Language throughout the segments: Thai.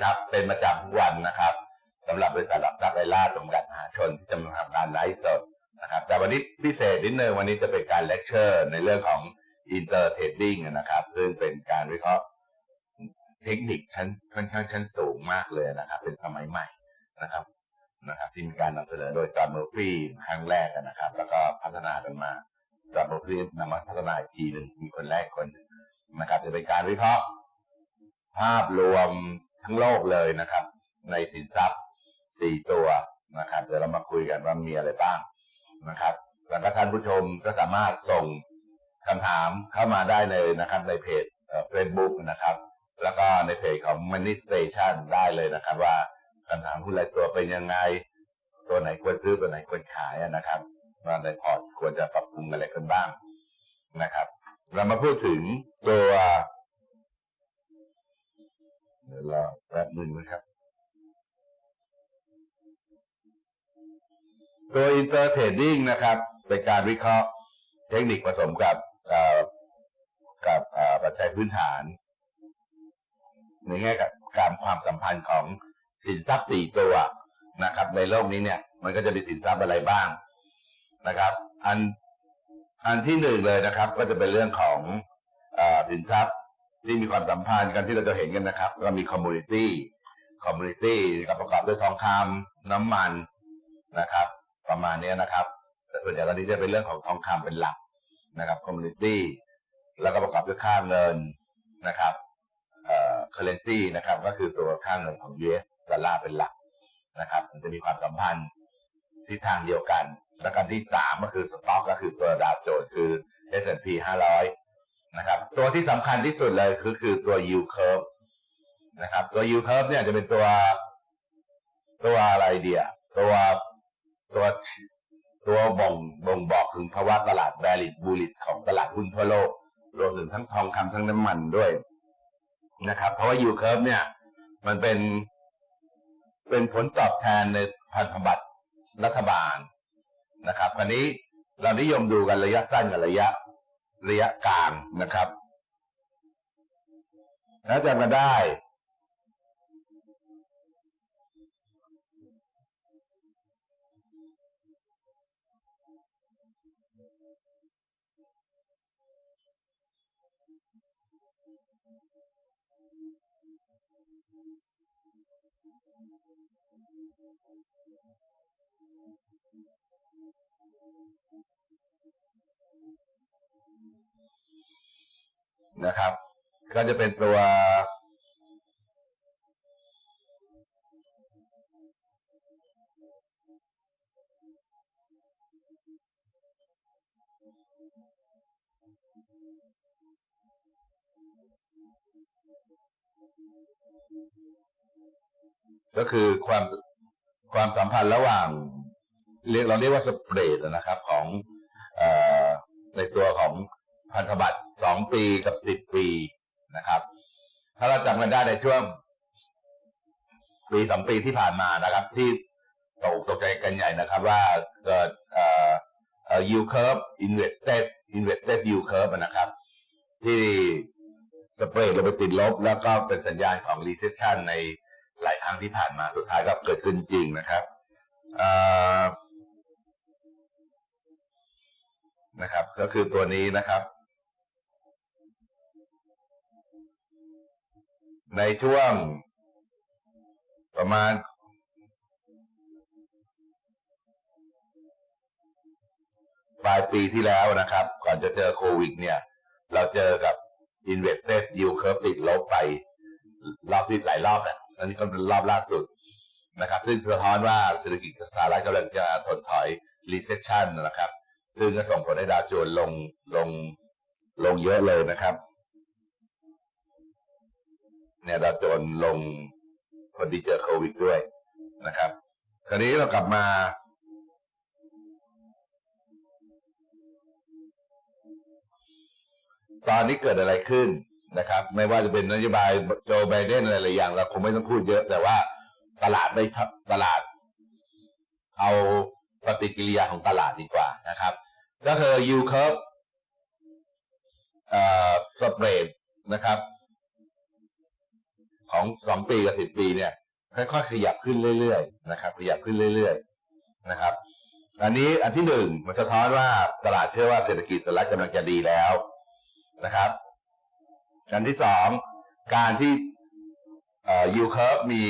ครับสวัสดีครับ เป็นประจำทุกวันนะครับสำหรับบริษัทหลักทรัพย์ไอล่าจำกัดมหาชนที่จะมาทำการไลฟ์สดนะครับแต่วันนี้พิเศษนิดนึงวันนี้จะเป็นการเลคเชอร์ในเรื่องของอินเตอร์เทรดดิ้งนะครับ ซึ่งเป็นการวิเคราะห์เทคนิคชั้นค่อนข้างชั้นสูงมากเลยนะครับ เป็นสมัยใหม่นะครับนะครับที่มีการนำเสนอโดยจอห์นเมอร์ฟี่ครั้งแรกนะครับ แล้วก็พัฒนากันมาจอห์นเมอร์ฟี่นำมาพัฒนาอีกทีหนึ่งมีคนแรกคนหนึ่งนะครับจะเป็นการวิเคราะห์ ภาพรวม ทั้งโลกเลยนะครับ ในสินทรัพย์สี่ตัวนะครับ เดี๋ยวเรามาคุยกันว่ามีอะไรบ้างนะครับ แล้วก็ท่านผู้ชมก็สามารถส่งคำถามเข้ามาได้เลยนะครับ ในเพจเฟซบุ๊กนะครับ แล้วก็ในเพจของ Money Station ได้เลยนะครับ ว่าคำถามคุณรายตัวเป็นยังไง ตัวไหนควรซื้อตัวไหนควรขายนะครับว่าในพอร์ตควรจะปรับปรุงอะไรกันบ้างนะครับ เรามาพูดถึงตัว ดี๋ยวรอแป๊บหนึ่งนะครับ ตัวอินเตอร์เทรดดิ้งนะครับ เป็นการวิเคราะห์เทคนิคผสมกับกับปัจจัยพื้นฐาน ในแง่กับการความสัมพันธ์ของสินทรัพย์สี่ตัวนะครับ ในโลกนี้เนี่ย มันก็จะมีสินทรัพย์อะไรบ้างนะครับ อันอันที่หนึ่งเลยนะครับ ก็จะเป็นเรื่องของอสินทรัพย์ ที่มีความสัมพันธ์กันที่เราจะเห็นกันนะครับ ก็มีคอมมูนิตี้คอมมูนิตี้ก็ประกอบด้วยทองคำน้ำมันนะครับ ประมาณนี้นะครับ แต่ส่วนใหญ่ตอนนี้จะเป็นเรื่องของทองคำเป็นหลักนะครับคอมมูนิตี้แล้วก็ประกอบด้วยค่าเงินนะครับเอ่อ currency นะครับ ก็คือตัวค่าเงินของ US ดอลลาร์เป็นหลักนะครับมันจะมีความสัมพันธ์ทิศทางเดียวกัน แล้วกันที่สามก็คือสต็อกก็คือตัวดาวโจนส์คือ S&P 500 นะครับตัวที่สำคัญที่สุดเลยคือคือตัว yield curve นะครับตัว yield curve เนี่ยจะเป็นตัวตัวอะไรเดียตัวตัวตัวบ่งบ่งบอกถึงภาวะตลาด bearish bullish ของตลาดหุ้นทั่วโลก รวมถึงทั้งทองคำทั้งน้ำมันด้วยนะครับ เพราะว่า yield curve เนี่ย มันเป็นเป็นผลตอบแทนในพันธบัตรรัฐบาลนะครับคราวนี้เรานิยมดูกันระยะสั้นกับระยะ ระยะกลางนะครับ ถ้าจำกันได้ นะครับ ก็จะเป็นตัว ก็คือความความสัมพันธ์ระหว่างเรียกเราเรียกว่าสเปรดนะครับ ของอในตัวของ พันธบัตรสองปีกับสิบปีนะครับ ถ้าเราจำกันได้ในช่วง ปีสองปีที่ผ่านมานะครับ ที่ตกตกใจกันใหญ่นะครับ ว่าเกิดเอ่อเอ่อ yield curve invested invested yield curve นะครับ ที่สเปรดลงไปติดลบ แล้วก็เป็นสัญญาณของ recession ในหลายครั้งที่ผ่านมาสุดท้ายก็เกิดขึ้นจริงนะครับเอ่อนะครับ ก็คือตัวนี้นะครับ ในช่วงประมาณปลายปีที่แล้วนะครับ ก่อนจะเจอโควิด เนี่ย เราเจอกับ invested yield curve ติดลบไป รอบที่หลายรอบแหละอันนี้ก็เป็นรอบล่าสุดนะครับ ซึ่งสะท้อนว่าเศรษฐกิจสหรัฐกำลังจะถดถอย recession นะครับ ซึ่งก็ส่งผลให้ดาวโจนส์ลงลงลงเยอะเลยนะครับ เนี่ยดาวโจนลงพอดีเจอโควิดด้วยนะครับ คราวนี้เรากลับมา ตอนนี้เกิดอะไรขึ้นนะครับ ไม่ว่าจะเป็นนโยบายโจไบเดนอะไรหลายอย่าง เราคงไม่ต้องพูดเยอะ แต่ว่าตลาดไม่ตลาด เอาปฏิกิริยาของตลาดดีกว่านะครับ ก็คือ yield curve เอ่อสเปรดนะครับ ของสองปีกับสิบปีเนี่ยค่อยๆขยับขึ้นเรื่อยๆนะครับ ขยับขึ้นเรื่อยๆนะครับ อันนี้อันที่หนึ่งมันสะท้อนว่าตลาดเชื่อว่าเศรษฐกิจสหรัฐกำลังจะดีแล้วนะครับ อันที่สองการที่เอ่อ yield curve มี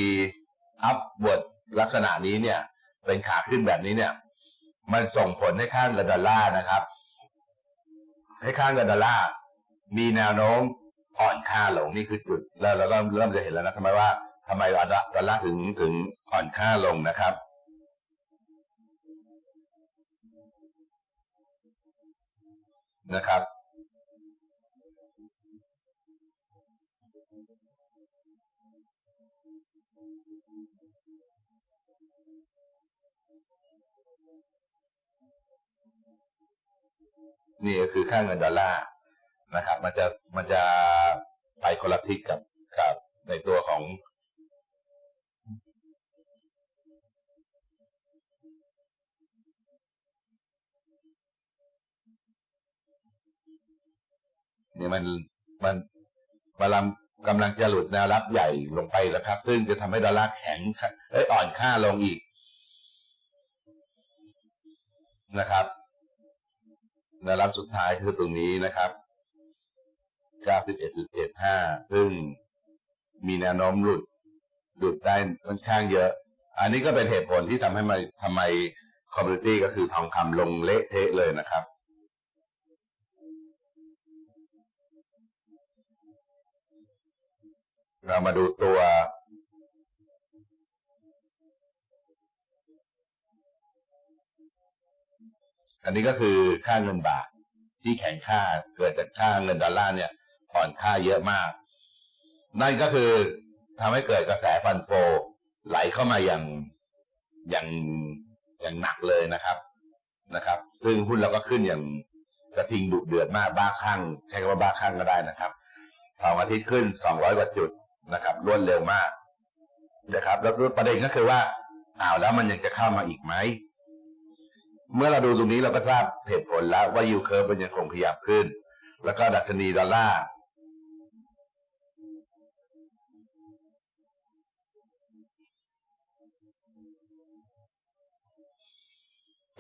upward ลักษณะนี้เนี่ย เป็นขาขึ้นแบบนี้เนี่ย มันส่งผลให้ค่าเงินดอลลาร์นะครับ ให้ค่าเงินดอลลาร์มีแนวโน้ม อ่อนค่าลงนี่คือจุดแล้วเราก็เริ่มจะเห็นแล้วนะทำไมว่าทำไมดอลลาร์ดอลลาร์ถึงถึงอ่อนค่าลงนะครับนะครับนี่ก็คือค่าเงินดอลลาร์ นะครับ มันจะมันจะไปคนละทิศกับกับในตัวของเนี่ยมันมันกำลังกำลังจะหลุดแนวรับใหญ่ลงไปแล้วครับ ซึ่งจะทำให้ดอลลาร์แข็งเอ้ยอ่อนค่าลงอีกนะครับแนวรับสุดท้ายคือตรงนี้นะครับ 91.75 ซึ่งมีแนวโน้มหลุดหลุดได้ค่อนข้างเยอะ อันนี้ก็เป็นเหตุผลที่ทำให้มาทำไมคอมมูนิตี้ก็คือทองคำลงเละเทะเลยนะครับ เรามาดูตัวอันนี้ก็คือค่าเงินบาทที่แข็งค่าเกิดจากค่าเงินดอลลาร์เนี่ย อ่อนค่าเยอะมาก นั่นก็คือทำให้เกิดกระแสฟันโฟ ไหลเข้ามาอย่างอย่างอย่างหนักเลยนะครับนะครับ ซึ่งหุ้นเราก็ขึ้นอย่างกระทิงดุเดือดมากบ้าคลั่งใช้คำว่าบ้าคลั่งก็ได้นะครับสองอาทิตย์ขึ้นสองร้อยกว่าจุดนะครับรวดเร็วมากนะครับ แล้วประเด็นก็คือว่าอ้าวแล้วมันยังจะเข้ามาอีกไหม เมื่อเราดูตรงนี้เราก็ทราบเหตุผลแล้วว่ายูเคิร์ฟมันยังคงขยับขึ้น แล้วก็ดัชนีดอลลาร์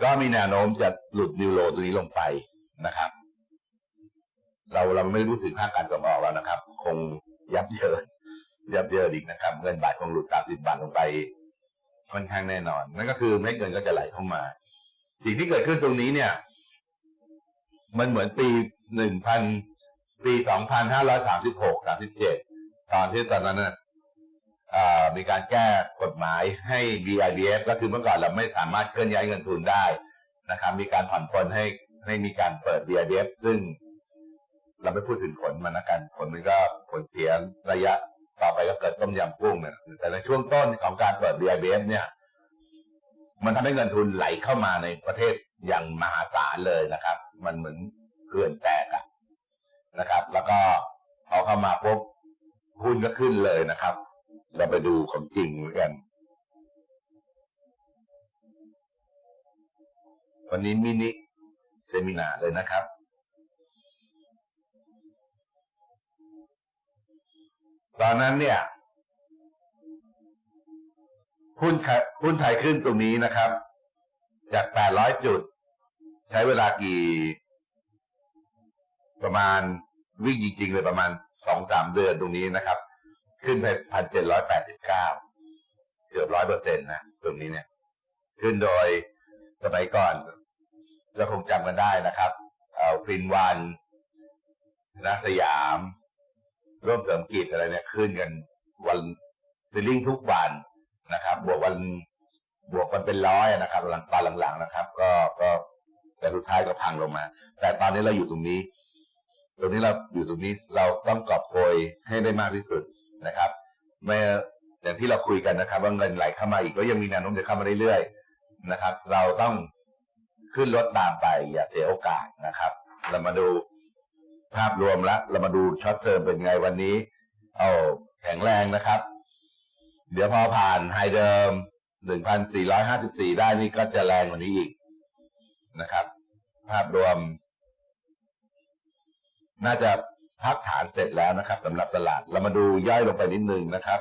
ก็มีแนวโน้มจะหลุดนิวโรตัวนี้ลงไปนะครับ เราเราไม่รู้ถึงภาคการส่งออกแล้วนะครับ คงยับเยินยับเยินอีกนะครับ เงินบาทคงหลุดสามสิบบาทลงไปค่อนข้างแน่นอน นั่นก็คือเม็ดเงินก็จะไหลเข้ามา สิ่งที่เกิดขึ้นตรงนี้เนี่ย มันเหมือนปีหนึ่งพันปีสองพันห้าร้อยสามสิบหกสามสิบเจ็ดตอนที่ตอนนั้นน่ะอ่า มีการแก้กฎหมายให้ BIBF ก็คือเมื่อก่อนเราไม่สามารถเคลื่อนย้ายเงินทุนได้นะครับมีการผ่อนปลนให้ให้มีการเปิด BIBF ซึ่งเราไม่พูดถึงผลมันนะกันผลมันก็ผลเสียระยะต่อไปก็เกิดต้มยำกุ้งเนี่ยแต่ในช่วงต้นของการเปิด BIBF เนี่ย มันทำให้เงินทุนไหลเข้ามาในประเทศอย่างมหาศาลเลยนะครับ มันเหมือนเขื่อนแตกอะนะครับ แล้วก็พอเข้ามาปุ๊บหุ้นก็ขึ้นเลยนะครับ เราไปดูของจริงเหมือนกัน วันนี้มินิเซมินาเลยนะครับ ตอนนั้นเนี่ยหุ้นไทยหุ้นไทยขึ้นตรงนี้นะครับ จาก 800 จุด ใช้เวลากี่ ประมาณวิ่งจริงๆเลยประมาณ 2-3 เดือนตรงนี้นะครับ ขึ้นไป1,789เก้าเกือบร้อยเปอร์เซ็นต์นะตรงนี้เนี่ย ขึ้นโดยสมัยก่อนเราคงจำกันได้นะครับเอาฟินวันนะสยาม ร่วมเสริมกิจอะไรเนี่ยขึ้นกันวันซิลลิ่งทุกวันนะครับ บวกวันบวกมันเป็นร้อยนะครับหลังตอนหลังๆนะครับ ก็ก็แต่สุดท้ายก็พังลงมา แต่ตอนนี้เราอยู่ตรงนี้ ตรงนี้เราอยู่ตรงนี้เราต้องกอบโกยให้ได้มากที่สุด นะครับไม่อย่างที่เราคุยกันนะครับว่าเงินไหลเข้ามาอีกก็ยังมีแนวโน้มจะเข้ามาเรื่อยๆนะครับ เราต้องขึ้นรถตามไปอย่าเสียโอกาสนะครับ เรามาดูภาพรวมล้วเรามาดูช็อตเทอมเป็นไงวันนี้เอาแข็งแรงนะครับ เดี๋ยวพอผ่านไฮเดิม 1,454 ได้นี่ก็จะแรงกว่านี้อีกนะครับ ภาพรวม น่าจะ พักฐานเสร็จแล้วนะครับสำหรับตลาดเรามาดูย่อยลงไปนิดนึงนะครับ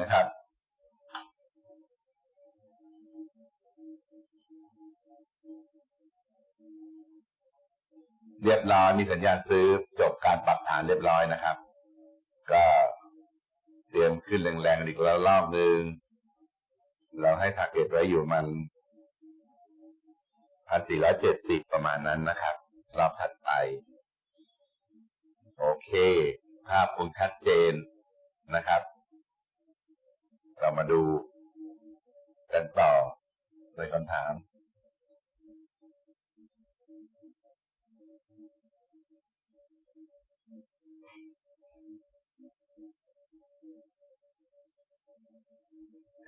นะครับ เรียบร้อยมีสัญญาณซื้อจบการปรับฐานเรียบร้อยนะครับ ก็เตรียมขึ้นแรงๆอีกแล้วรอบหนึ่งเราให้ทาร์เก็ตไว้อยู่มันพันสี่ร้อยเจ็ดสิบประมาณนั้นนะครับ รอบถัดไป โอเค ภาพคงชัดเจนนะครับ เรามาดูกันต่อ ในคำถาม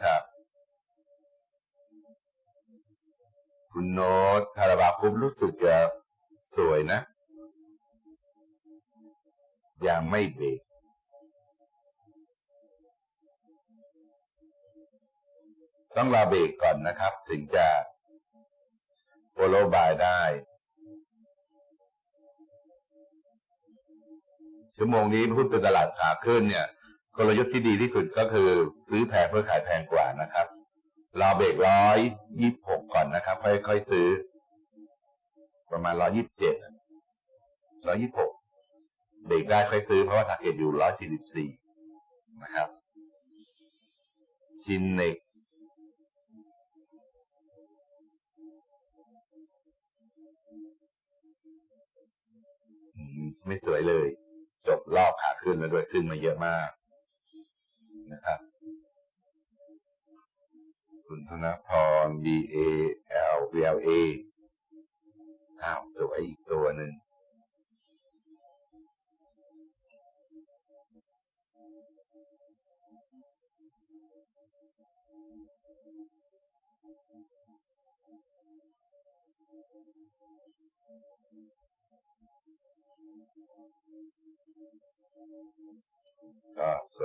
ครับ คุณโน้ตคาราบาคุปรู้สึกจะสวยนะ ยังไม่เบรก ต้องรอเบรกก่อนนะครับ ถึงจะ follow by ได้ ชั่วโมงนี้พูดเป็นตลาดขาขึ้นเนี่ย กลยุทธ์ที่ดีที่สุดก็คือซื้อแพงเพื่อขายแพงกว่านะครับรอเบรกร้อยยี่สิบหกก่อนนะครับ ค่อยๆซื้อ ประมาณร้อยยี่สิบเจ็ดร้อยยี่สิบหกเบรกได้ค่อยซื้อเพราะว่าทาร์เก็ตอยู่ร้อยสี่สิบสี่นะครับชินเนก ไม่สวยเลย จบรอบขาขึ้นแล้วด้วยขึ้นมาเยอะมากนะครับ คุณธนพร B A L V L A อ้าวสวยอีกตัวหนึ่ง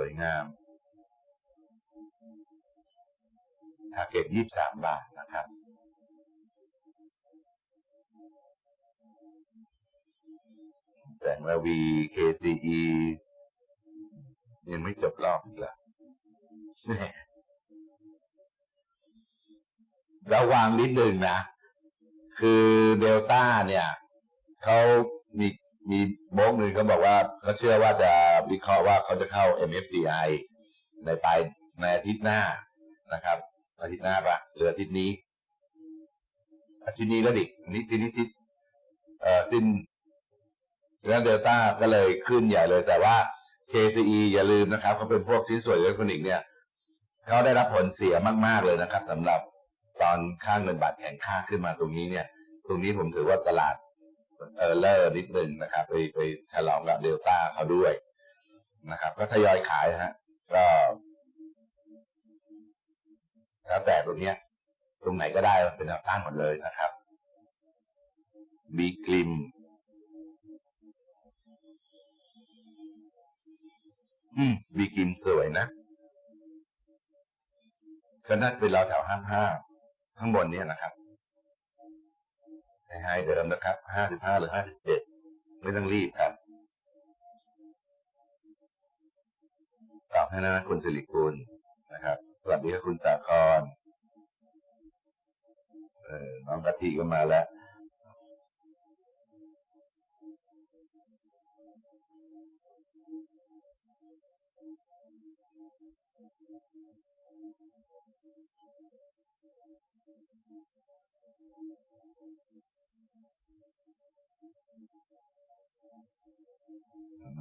วยงามทาเก็ตยี่สามบาทนะครับ แสงระวี KCE ยังไม่จบรอบอีกเหรอระวังนิดหนึ่งนะ คือเดลต้าเนี่ย เขามี มีโบกหนึ่งเขาบอกว่าเขาเชื่อว่าจะวิเคราะห์ว่าเขาจะเข้า MFCI ในปลายในอาทิตย์หน้านะครับ อาทิตย์หน้าปะหรืออาทิตย์นี้ อาทิตย์นี้แล้วดิอันนี้ทีนี้สิ้นเอ่อสิ้นแล้วเดลต้าก็เลยขึ้นใหญ่เลยแต่ว่า KCE อย่าลืมนะครับเขาเป็นพวกชิ้นส่วนอิเล็กทรอนิกส์เนี่ยเขาได้รับผลเสียมาก ๆ เลยนะครับสำหรับตอนค่างเงินบาทแข็งค่าขึ้นมาตรงนี้เนี่ย ตรงนี้ผมถือว่าตลาด เออเลอร์นิดนึงนะครับไปไปฉลองกับเดลต้าเขาด้วยนะครับ ก็ทยอยขายฮะก็แล้วแต่ตรงเนี้ย ตรงไหนก็ได้มันเป็นแนวต้านหมดเลยนะครับบีกลิมอืมบีกลิมสวยนะก็น่าเป็นเราแถวห้าห้าข้างบนเนี้นะครับ ให้เดิมนะครับห้าสิบห้าหรือห้าสิบเจ็ดไม่ต้องรีบครับตอบให้นะคุณสิริกุลนะครับ สวัสดีครับคุณสาครเออน้องกะทิก็มาแล้ว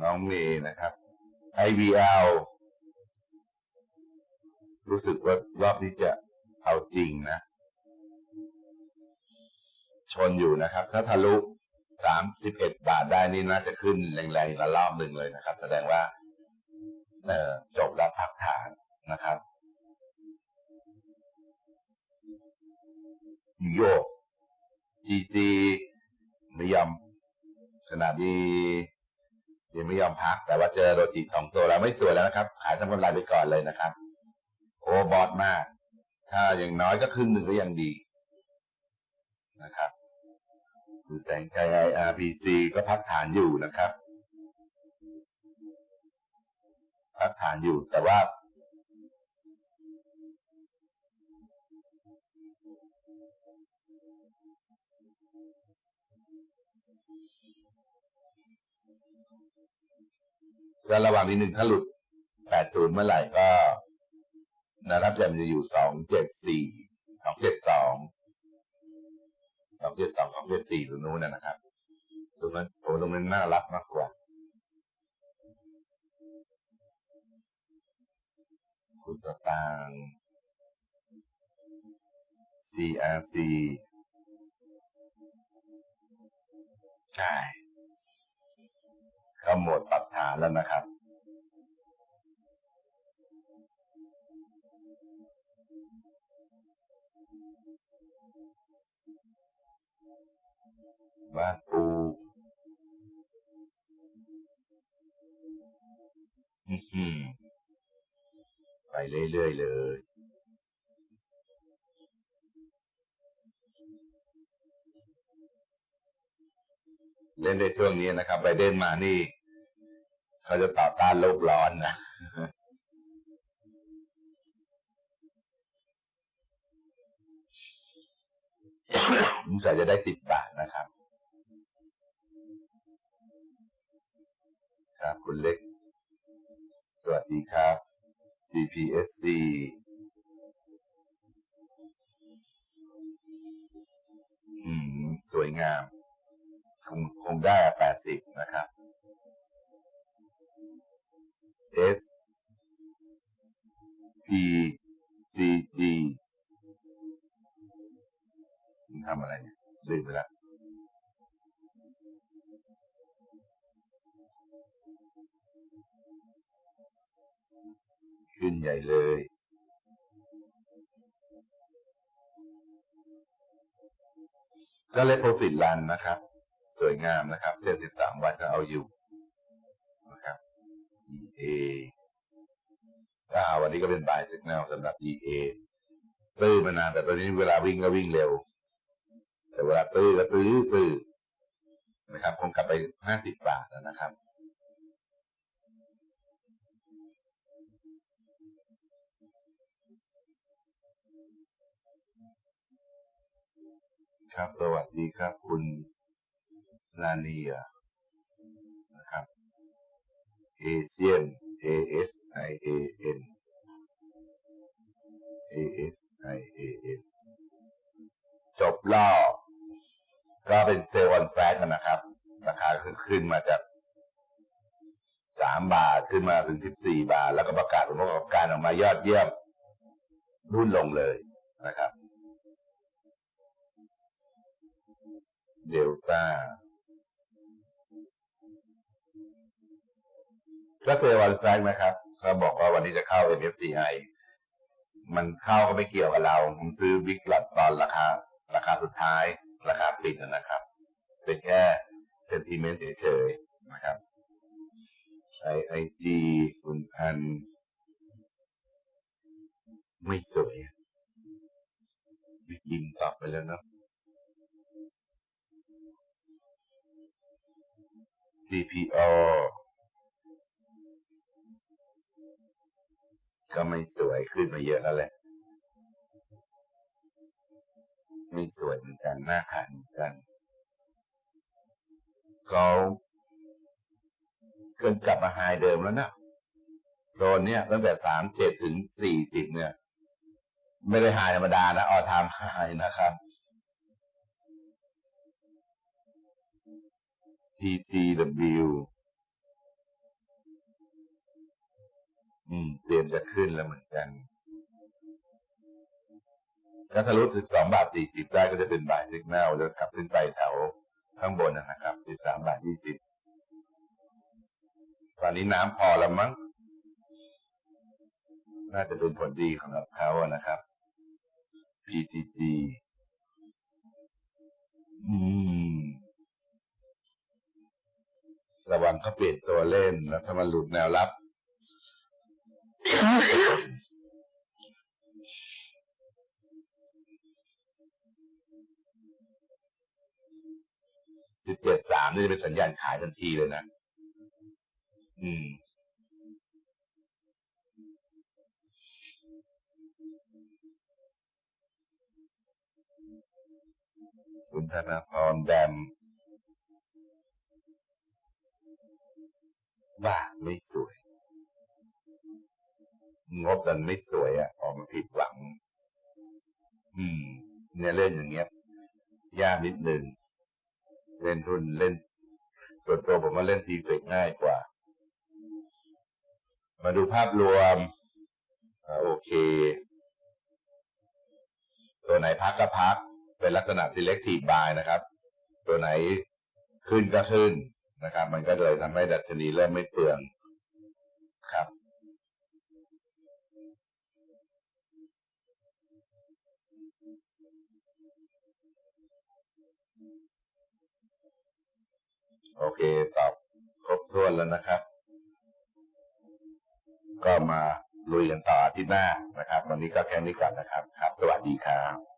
น้องเมย์นะครับ IVL รู้สึกว่ารอบนี้จะเอาจริงนะ ชนอยู่นะครับ ถ้าทะลุสามสิบเอ็ดบาทได้นี่น่าจะขึ้นแรงๆอีกรอบหนึ่งเลยนะครับ แสดงว่าเออจบแล้วพักฐานนะครับโยก GC ไม่ยอมขนาดนี้ ยังไม่ยอมพัก แต่ว่าเจอโรจิสองตัวแล้วไม่สวยแล้วนะครับ ขายทำกำไรไปก่อนเลยนะครับ โอ้บอดมาก ถ้าอย่างน้อยก็ครึ่งหนึ่งก็ยังดีนะครับคุณแสงชัย IRPC ก็พักฐานอยู่นะครับ พักฐานอยู่แต่ว่า ก็ระหว่างที่หนึ่งถ้าหลุด80เมื่อไหร่ก็นะครับจะมันจะอยู่274 272 272 274ตรงนู้นนะครับตรงนั้นผมตรงนั้นน่ารักมากกว่าคุณสตาง CRC ใช่ เข้าโหมดปรับฐานแล้วนะครับบ้านปูอื้อหือไปเรื่อยๆเลย เล่นในช่วงนี้นะครับไบเดนมานี่ เขาจะต่อต้านโลกร้อนนะผมใส่จะได้สิบบาทนะครับ ครับคุณเล็ก สวัสดีครับ GPSC อืม สวยงาม งคงได้แปดสิบนะครับ S P C G มันทำอะไรเนี่ยลืมไปละขึ้นใหญ่เลย ก็เล t โปรฟิตลันนะครับ สวยงามนะครับ เส้นสิบสามวันก็เอาอยู่นะครับ EA อ่าวันนี้ก็เป็นบายสัญญาณสำหรับ EA ตื้อมานานแต่ตอนนี้เวลาวิ่งก็วิ่งเร็ว แต่เวลาตื้อก็ตื้อตื้อนะครับคงกลับไปห้าสิบบาทแล้วนะครับครับ สวัสดีครับ คุณ ลาเนียนะครับเอเชียน A S I A N A S I A N จบรอบก็เป็นเซลล์วันแฟกนะครับ ราคาขึ้นขึ้นมาจากสามบาทขึ้นมาถึงสิบสี่บาท แล้วก็ประกาศผลประกอบการออกมายอดเยี่ยมรุ่นลงเลยนะครับ เดลต้า ก็เซลล์วันแฟกนะครับเขาบอกว่าวันนี้จะเข้า MFCI มันเข้าก็ไม่เกี่ยวกับเรา ผมซื้อบิ๊กหลอดตอนราคา ราคาสุดท้าย ราคาปิดนะครับ เป็นแค่เซนติเมนต์เฉยๆนะครับไอไอจีคุณอัน ไม่สวยวิกิมตอบไปแล้วเนาะ CPO ก็ไม่สวยขึ้นมาเยอะแล้วแหละ ไม่สวยเหมือนกันหน้าขานกันเขาเกินกลับมาไฮเดิมแล้วนะโซนเนี้ยตั้งแต่สามเจ็ดถึงสี่สิบเนี่ย ไม่ได้ไฮธรรมดานะออทามไฮนะครับ TTW อืมเตรียมจะขึ้นแล้วเหมือนกันถ้าทะลุ12บสองบาท40ได้ก็จะเป็นบายสิกแนลแล้วกลับขึ้นไปแถวข้างบนนะครับ13บสามบาท20ตอนนี้น้ำพอแล้วมั้ง น่าจะเป็นผลดีของเขาอะนะครับ PTG อืม ระวังเขาเปลี่ยนตัวเล่นแล้วถ้ามันหลุดแนวรับ สิบเจ็ดสามนี่จะเป็นสัญญาณขายทันทีเลยนะ อืม คุณธนาพรแดมบ้าไม่สวย งบดันไม่สวยอะออกมาผิดหวัง อืม เนี่ยเล่นอย่างเงี้ยยากนิดนึงเล่นทุนเล่น ส่วนตัวผมมาเล่นทีเฟกง่ายกว่า มาดูภาพรวมอโอเค ตัวไหนพักก็พัก เป็นลักษณะ selective buy นะครับ ตัวไหนขึ้นก็ขึ้นนะครับ มันก็เลยทำให้ดัชนีเริ่มไม่เปลืองครับ โอเคตอบครบถ้วนแล้วนะครับ ก็มาลุยกันต่อที่หน้านะครับ วันนี้ก็แค่นี้ก่อนนะครับ ครับ สวัสดีครับ